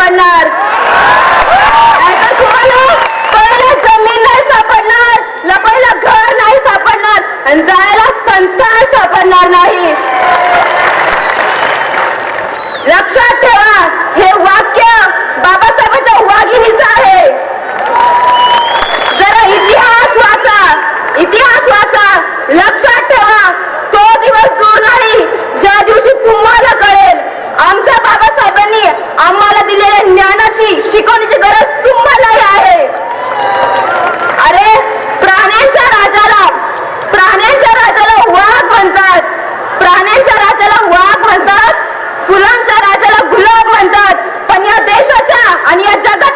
सापडणार. जमीन नाही सापडणार. लपायला घर नाही सापडणार. आणि जायला संस्कार सापडणार नाही. देशाच्या आणि या जगाचा